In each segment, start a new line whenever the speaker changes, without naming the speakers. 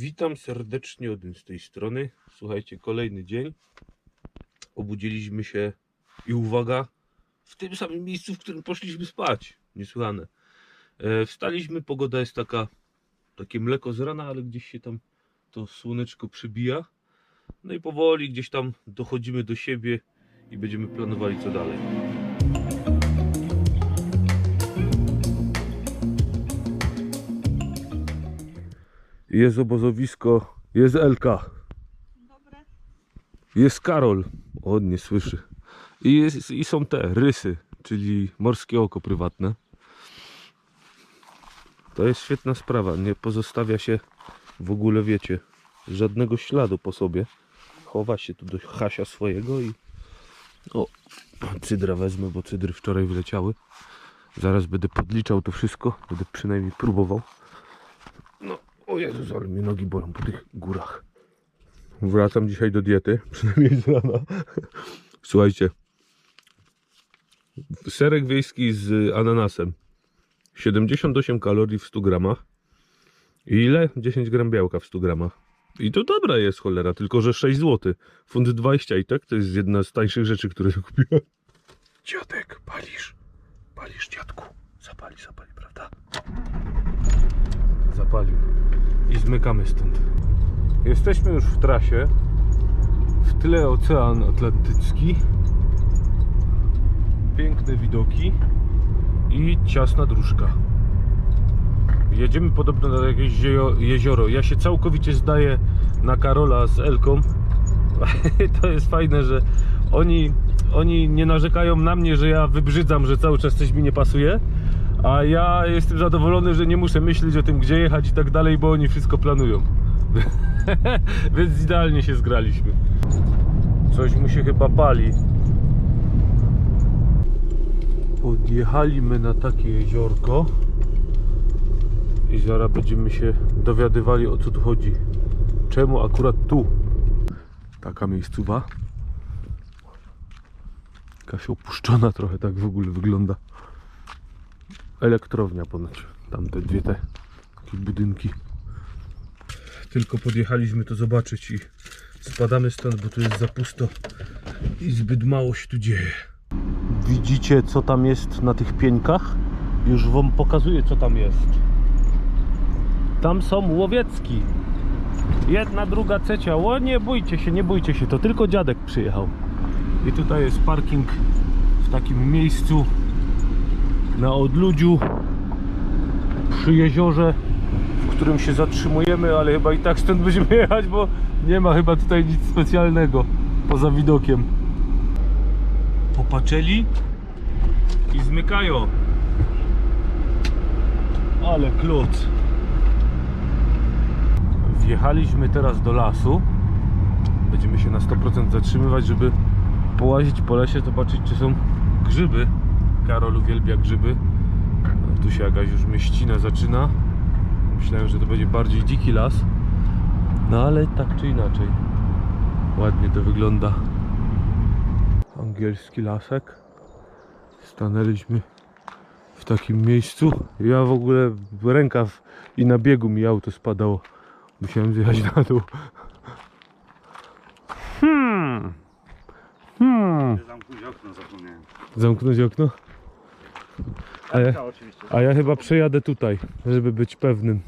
Witam serdecznie Odyn z tej strony. Słuchajcie, kolejny dzień. Obudziliśmy się i uwaga, w tym samym miejscu, w którym poszliśmy spać. Niesłychane. E, wstaliśmy, pogoda jest taka, takie mleko z rana, ale gdzieś się tam to słoneczko przybija. No i powoli gdzieś tam dochodzimy do siebie i będziemy planowali co dalej. Jest obozowisko, jest Elka. Jest Karol. O, nie słyszy. I, jest, I są te rysy, czyli morskie oko prywatne. To jest świetna sprawa. Nie pozostawia się w ogóle, wiecie, żadnego śladu po sobie. Chowa się tu do Hasia swojego i. O, cydra wezmę, bo cydry wczoraj wyleciały. Zaraz będę podliczał to wszystko. Będę przynajmniej próbował. No, o Jezus, ale mnie nogi bolą po tych górach. Wracam dzisiaj do diety, przynajmniej z rana. Słuchajcie. Serek wiejski z ananasem. 78 kalorii w 100 gramach. I ile? 10 gram białka w 100 gramach. I to dobra jest cholera, tylko że 6 zł. Fund 20 i tak to jest jedna z tańszych rzeczy, które kupiłem. Dziadek, palisz. Palisz dziadku. Zapali, zapali, prawda? Zapalił. I zmykamy stąd. Jesteśmy już w trasie. W tle Ocean Atlantycki. Piękne widoki i ciasna dróżka. Jedziemy podobno na jakieś zio- jezioro. Ja się całkowicie zdaję na Karola z Elką. to jest fajne, że oni, oni nie narzekają na mnie, że ja wybrzydzam, że cały czas coś mi nie pasuje. A ja jestem zadowolony, że nie muszę myśleć o tym, gdzie jechać i tak dalej, bo oni wszystko planują. Więc idealnie się zgraliśmy. Coś mu się chyba pali. Podjechaliśmy na takie jeziorko i zaraz będziemy się dowiadywali o co tu chodzi. Czemu akurat tu? Taka miejscowa. Jakaś opuszczona trochę tak w ogóle wygląda. Elektrownia ponoć. Tamte dwie te takie budynki. Tylko podjechaliśmy to zobaczyć i spadamy stąd, bo tu jest za pusto i zbyt mało się tu dzieje. Widzicie co tam jest na tych pieńkach? Już wam pokazuję co tam jest. Tam są łowiecki. Jedna, druga, trzecia. O nie bójcie się, nie bójcie się, to tylko dziadek przyjechał. I tutaj jest parking w takim miejscu na odludziu przy jeziorze, w którym się zatrzymujemy, ale chyba i tak stąd będziemy jechać, bo nie ma chyba tutaj nic specjalnego poza widokiem. Popatrzeli i zmykają. Ale kloc. Wjechaliśmy teraz do lasu. Będziemy się na 100% zatrzymywać, żeby połazić po lesie, zobaczyć czy są grzyby. Karol uwielbia grzyby. No, tu się jakaś już mieścina zaczyna. Myślałem, że to będzie bardziej dziki las. No ale tak czy inaczej. Ładnie to wygląda. Angielski lasek. Stanęliśmy w takim miejscu. Ja w ogóle w- i na biegu mi auto spadało. Musiałem zjechać na dół. Hmm. Hmm.
Zamknąć okno zapomniałem.
Zamknąć okno? A ja,
oczywiście.
a ja chyba przejadę tutaj, żeby być pewnym.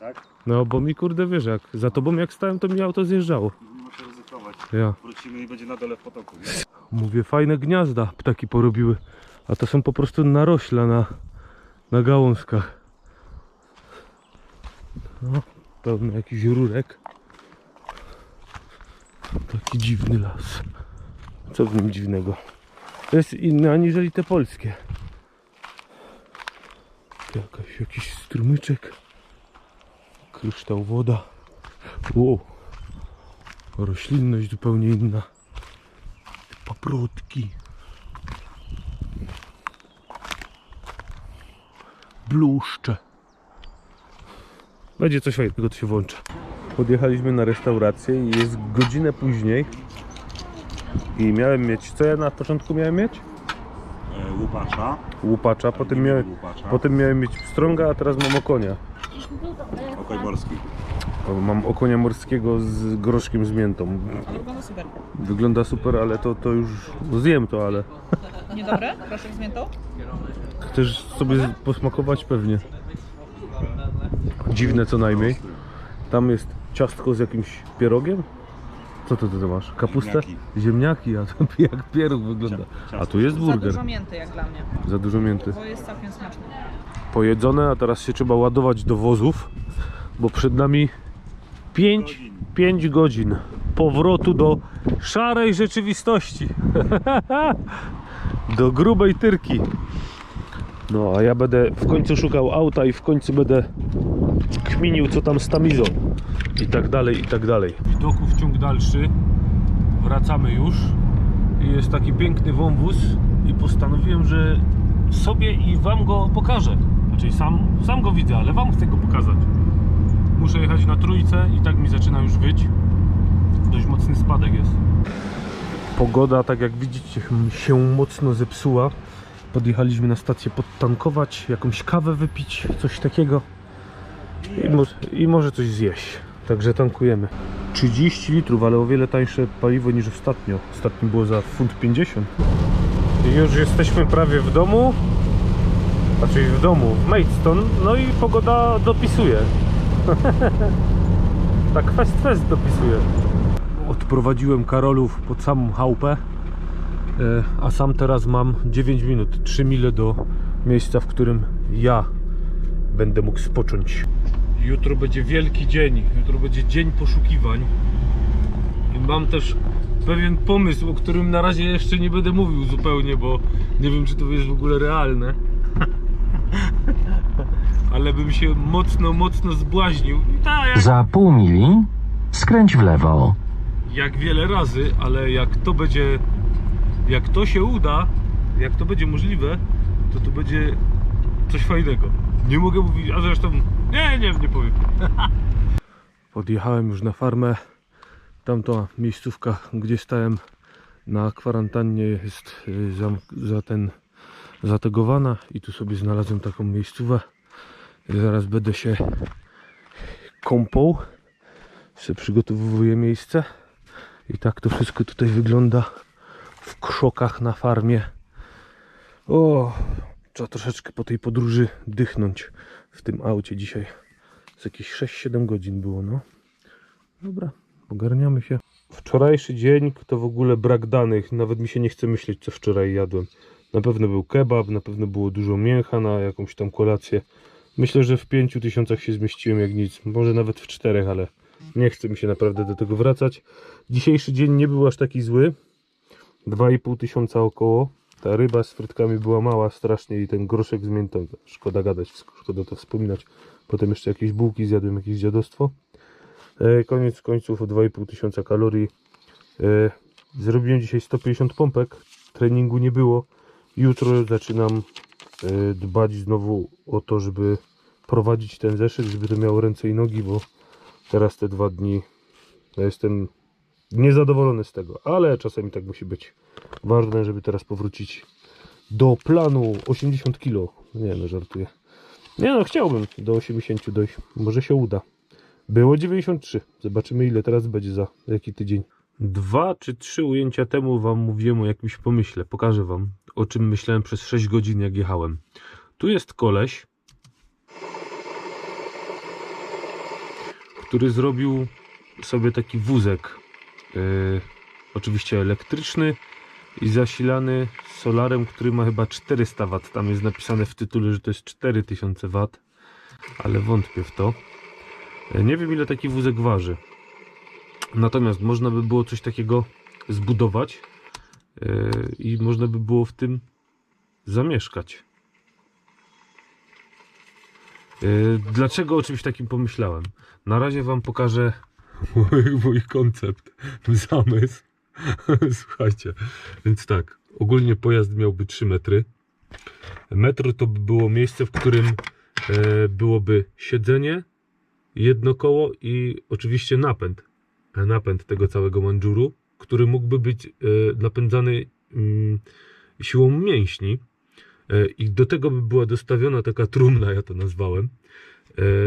Tak?
No bo mi kurde wiesz, jak za tobą jak stałem, to mi auto zjeżdżało.
Muszę ryzykować.
Ja
Wrócimy i będzie na dole w potoku. Nie?
mówię, fajne gniazda ptaki porobiły. A to są po prostu narośla na, na gałązkach. No, pełno jakiś rurek. Taki dziwny las. Co w nim dziwnego? To jest inne aniżeli te polskie. Jakaś, jakiś strumyczek. Kryształ woda. Wow. Roślinność zupełnie inna. Paprotki. Bluszcze. Będzie coś fajnego, to się włącza. Podjechaliśmy na restaurację i jest godzinę później. I miałem mieć, co ja na początku miałem mieć?
E, łupacza.
Łupacza, potem miałem,
Łupacza.
potem miałem mieć pstrąga, a teraz mam okonia.
Okoj morski.
O, Mam okonia morskiego z groszkiem z miętą.
Wygląda super.
Wygląda super, ale to, to już no zjem to, ale
Niedobre? Proszę z miętą?
chcesz sobie posmakować pewnie. Dziwne co najmniej. Tam jest ciastko z jakimś pierogiem. Co to ty masz? Kapustę?
Ziemniaki.
Ziemniaki, a to jak pieróg wygląda. A tu jest
Za
burger.
dużo mięty jak dla mnie,
Za dużo mięty.
bo jest całkiem smaczne.
Pojedzone, a teraz się trzeba ładować do wozów, bo przed nami 5, 5 godzin powrotu do szarej rzeczywistości. do grubej tyrki. No, a ja będę w końcu szukał auta i w końcu będę kminił, co tam z tamizą. I tak dalej, i tak dalej. Widoków ciąg dalszy. Wracamy już. I jest taki piękny wąwóz i postanowiłem, że sobie i wam go pokażę. Znaczy sam, sam go widzę, ale wam chcę go pokazać. Muszę jechać na trójce i tak mi zaczyna już wyć. Dość mocny spadek jest. Pogoda, tak jak widzicie, się mocno zepsuła. Podjechaliśmy na stację podtankować, jakąś kawę wypić, coś takiego. I, mo I może coś zjeść. Także tankujemy. 30 litrów, ale o wiele tańsze paliwo niż ostatnio. Ostatnio było za funt 50. I już jesteśmy prawie w domu. Znaczy w domu, w Maidstone. No i pogoda dopisuje. tak fest fest dopisuje. Odprowadziłem Karolów pod samą chałupę. e, A sam teraz mam 9 minut, 3 mile do miejsca, w którym ja będę mógł spocząć. Jutro będzie wielki dzień. Jutro będzie dzień poszukiwań. I mam też pewien pomysł, o którym na razie jeszcze nie będę mówił zupełnie, bo nie wiem, czy to jest w ogóle realne. Ale bym się mocno, mocno zbłaźnił. I tak, jak,
Za pół mili skręć w lewo.
jak wiele razy, ale jak to będzie, jak to się uda, jak to będzie możliwe, to to będzie coś fajnego. Nie mogę mówić, a zresztą nie, nie, nie powiem. Podjechałem już na farmę. Tamta miejscówka, gdzie stałem na kwarantannie jest y, za, za ten zategowana i tu sobie znalazłem taką miejscówę. Zaraz będę się kąpał. Sobie przygotowuję miejsce. I tak to wszystko tutaj wygląda w krzokach na farmie. O, trzeba troszeczkę po tej podróży dychnąć w tym aucie dzisiaj. Z jakieś 6-7 godzin było, no. Dobra, ogarniamy się. Wczorajszy dzień to w ogóle brak danych. Nawet mi się nie chce myśleć, co wczoraj jadłem. Na pewno był kebab, na pewno było dużo mięcha na jakąś tam kolację. Myślę, że w 5 tysiącach się zmieściłem jak nic. Może nawet w czterech, ale nie chce mi się naprawdę do tego wracać. Dzisiejszy dzień nie był aż taki zły. 2,5 tysiąca około. Ta ryba z frytkami była mała strasznie i ten groszek z. Szkoda gadać, szkoda to wspominać. Potem jeszcze jakieś bułki zjadłem, jakieś dziadostwo. E, koniec końców 2,5 tysiąca kalorii. E, zrobiłem dzisiaj 150 pompek. Treningu nie było. Jutro zaczynam e, dbać znowu o to, żeby prowadzić ten zeszyt, żeby to miało ręce i nogi, bo teraz te dwa dni ja jestem niezadowolony z tego, ale czasami tak musi być. Ważne, żeby teraz powrócić do planu 80 kg. Nie no, żartuję. Nie no, chciałbym do 80 dojść. Może się uda. Było 93. Zobaczymy ile teraz będzie za jaki tydzień. Dwa czy trzy ujęcia temu wam mówiłem o jakimś pomyśle. Pokażę wam, o czym myślałem przez 6 godzin jak jechałem. Tu jest koleś, który zrobił sobie taki wózek. Yy, oczywiście elektryczny i zasilany solarem, który ma chyba 400 W. Tam jest napisane w tytule, że to jest 4000 W, ale wątpię w to. E, Nie wiem ile taki wózek waży. Natomiast można by było coś takiego zbudować e, i można by było w tym zamieszkać. E, Dlaczego o czymś takim pomyślałem? Na razie Wam pokażę mój, mój koncept, zamysł. Słuchajcie, więc tak, ogólnie pojazd miałby 3 metry. Metr to by było miejsce, w którym e, byłoby siedzenie, jedno koło i oczywiście napęd. E, Napęd tego całego mandżuru, który mógłby być e, napędzany mm, siłą mięśni. I do tego by była dostawiona taka trumna, ja to nazwałem.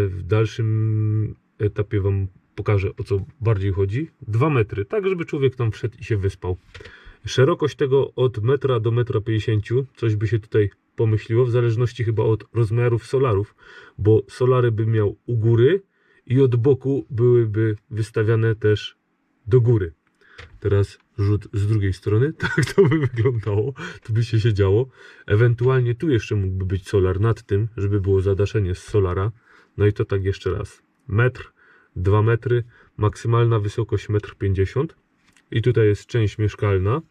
W dalszym etapie Wam pokażę o co bardziej chodzi. 2 metry, tak żeby człowiek tam wszedł i się wyspał. Szerokość tego od metra do metra 50, coś by się tutaj pomyśliło, w zależności chyba od rozmiarów solarów, bo solary by miał u góry i od boku byłyby wystawiane też do góry. Teraz rzut z drugiej strony, tak to by wyglądało, to by się siedziało. Ewentualnie tu jeszcze mógłby być solar nad tym, żeby było zadaszenie z solara. No i to tak jeszcze raz. Metr, 2 metry, maksymalna wysokość 1,50 m. I tutaj jest część mieszkalna,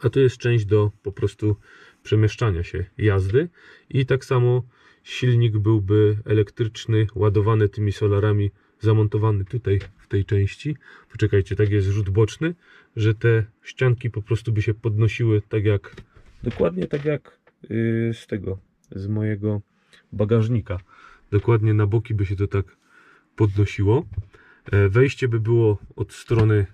a tu jest część do po prostu przemieszczania się, jazdy. I tak samo silnik byłby elektryczny, ładowany tymi solarami, zamontowany tutaj w tej części. Poczekajcie, tak jest rzut boczny, że te ścianki po prostu by się podnosiły tak jak, dokładnie tak jak yy, z tego, z mojego bagażnika. Dokładnie na boki by się to tak podnosiło. E, Wejście by było od strony,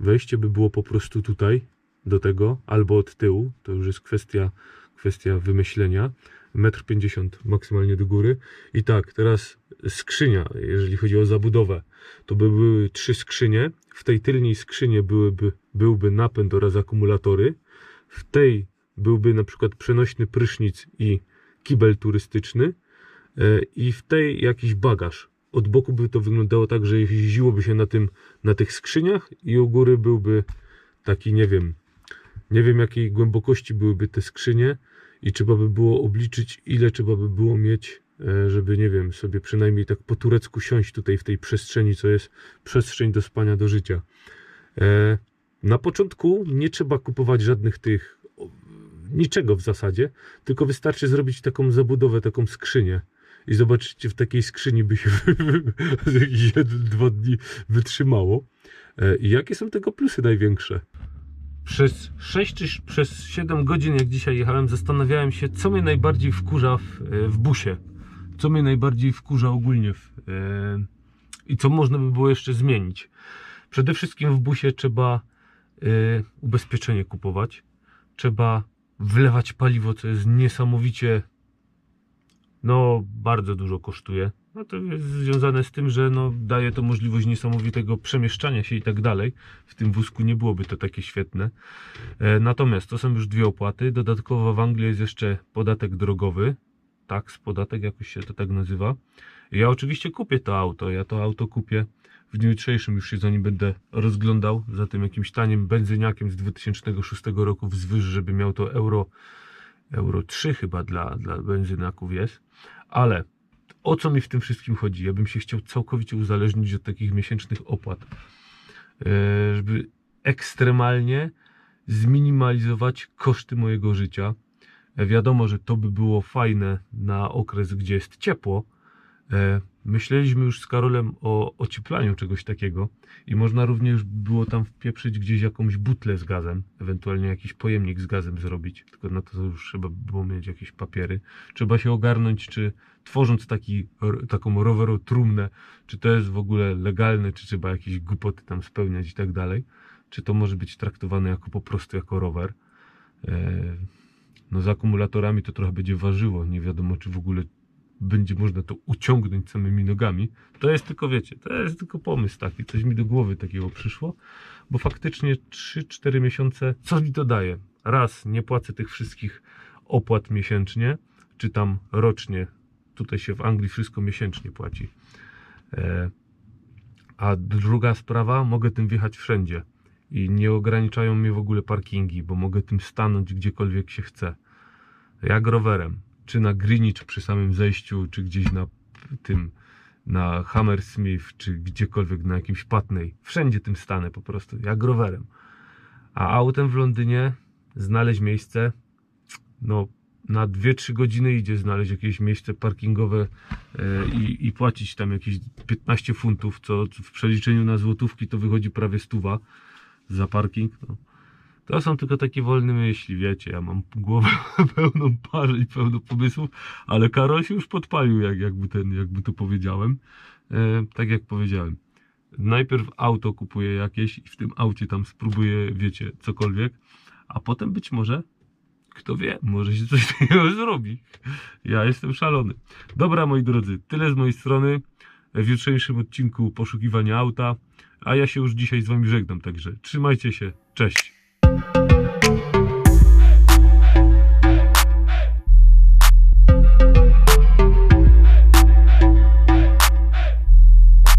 wejście by było po prostu tutaj do tego, albo od tyłu. To już jest kwestia, kwestia wymyślenia. 1,50 m maksymalnie do góry. I tak, teraz skrzynia, jeżeli chodzi o zabudowę, to by były trzy skrzynie. W tej tylnej skrzynie byłyby, byłby napęd oraz akumulatory. W tej byłby na przykład przenośny prysznic i kibel turystyczny. E, I w tej jakiś bagaż. Od boku by to wyglądało tak, że jeździłoby się na, tym, na tych skrzyniach i u góry byłby taki, nie wiem, nie wiem jakiej głębokości byłyby te skrzynie i trzeba by było obliczyć, ile trzeba by było mieć, e, żeby, nie wiem, sobie przynajmniej tak po turecku siąść tutaj w tej przestrzeni, co jest przestrzeń do spania, do życia. E, Na początku nie trzeba kupować żadnych tych, niczego w zasadzie, tylko wystarczy zrobić taką zabudowę, taką skrzynię. I zobaczycie, w takiej skrzyni by się jakichś 1-2 dni wytrzymało. E, I jakie są tego plusy największe? Przez 6 czy przez 7 godzin, jak dzisiaj jechałem, zastanawiałem się, co mnie najbardziej wkurza w, e, w busie. Co mnie najbardziej wkurza ogólnie w, e, i co można by było jeszcze zmienić. Przede wszystkim w busie trzeba ubezpieczenie kupować. Trzeba wlewać paliwo, co jest niesamowicie no bardzo dużo kosztuje. No to jest związane z tym, że no, daje to możliwość niesamowitego przemieszczania się i tak dalej. W tym wózku nie byłoby to takie świetne. E, natomiast to są już dwie opłaty. Dodatkowo w Anglii jest jeszcze podatek drogowy. Tax, podatek jakoś się to tak nazywa. Ja oczywiście kupię to auto. Ja to auto kupię w dniu jutrzejszym. Już się za nim będę rozglądał. Za tym jakimś tanim benzyniakiem z 2006 roku wzwyż, żeby miał to euro Euro 3 chyba dla, dla benzynaków jest. Ale o co mi w tym wszystkim chodzi? Ja bym się chciał całkowicie uzależnić od takich miesięcznych opłat, E, żeby ekstremalnie zminimalizować koszty mojego życia. E, Wiadomo, że to by było fajne na okres, gdzie jest ciepło. Myśleliśmy już z Karolem o ocieplaniu czegoś takiego i można również było tam wpieprzyć gdzieś jakąś butlę z gazem, ewentualnie jakiś pojemnik z gazem zrobić, tylko na to już trzeba było mieć jakieś papiery. Trzeba się ogarnąć, czy tworząc taki, taką rowerotrumnę, czy to jest w ogóle legalne, czy trzeba jakieś głupoty tam spełniać i tak dalej, czy to może być traktowane jako po prostu jako rower. E, No z akumulatorami to trochę będzie ważyło, nie wiadomo czy w ogóle będzie można to uciągnąć samymi nogami. To jest tylko, wiecie, to jest tylko pomysł taki, coś mi do głowy takiego przyszło, bo faktycznie 3-4 miesiące, co mi to daje? Raz, nie płacę tych wszystkich opłat miesięcznie, czy tam rocznie, tutaj się w Anglii wszystko miesięcznie płaci. E, a druga sprawa, mogę tym wjechać wszędzie i nie ograniczają mnie w ogóle parkingi, bo mogę tym stanąć gdziekolwiek się chce. Jak rowerem czy na Greenwich przy samym zejściu, czy gdzieś na tym, na Hammersmith, czy gdziekolwiek na jakimś Patnej. Wszędzie tym stanę po prostu, jak rowerem. A autem w Londynie znaleźć miejsce, no na 2-3 godziny idzie znaleźć jakieś miejsce parkingowe e, i, i płacić tam jakieś 15 funtów, co w przeliczeniu na złotówki to wychodzi prawie stuwa za parking. No. To są tylko takie wolne myśli, wiecie, ja mam głowę pełną parzy i pełno pomysłów, ale Karol się już podpalił, jak, jakby, ten, jakby to powiedziałem. E, tak jak powiedziałem, najpierw auto kupuję jakieś i w tym aucie tam spróbuję, wiecie, cokolwiek, a potem być może, kto wie, może się coś takiego zrobi. Ja jestem szalony. Dobra, moi drodzy, tyle z mojej strony. w jutrzejszym odcinku poszukiwania auta. A ja się już dzisiaj z Wami żegnam, także trzymajcie się, cześć.